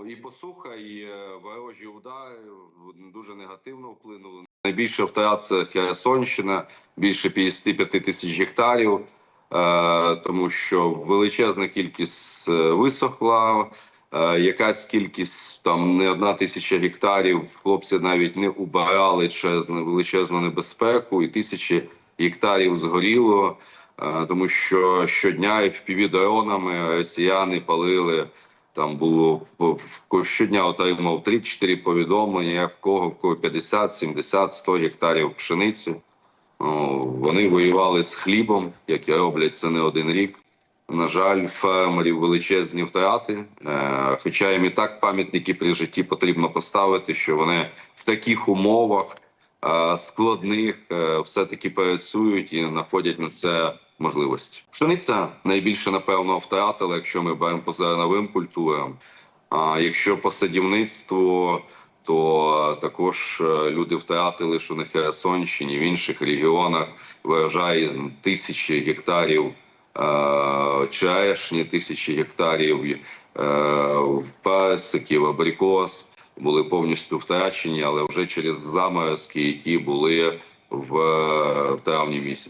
Ну і посуха, і е, ворожі удари дуже негативно вплинули. Найбільше втрат це Херсонщина, більше 55 тисяч гектарів, е, тому що величезна кількість е, висохла. е, Якась кількість там не одна тисяча гектарів. Хлопці навіть не убирали через величезну небезпеку, і тисячі гектарів згоріло, е, тому що щодня fpv дронами росіяни палили. Там було щодня отримав 3-4 повідомлення, в кого, в кого 50, 70, 100 гектарів пшениці. Вони воювали з хлібом, як і роблять це не один рік. На жаль, фермерів величезні втрати. Е, Хоча їм і так пам'ятники при житті потрібно поставити, що вони в таких умовах е, складних е, все-таки працюють і знаходять на це можливості. Пшениця найбільше напевно втратила, якщо ми беремо по зерновим культурам. А якщо по садівництву, то також е, люди втратили, що на Херсонщині, в інших регіонах врожай тисячі гектарів е, черешні, тисячі гектарів е, персиків, абрикос були повністю втрачені, але вже через заморозки, які були в е, травні місяці.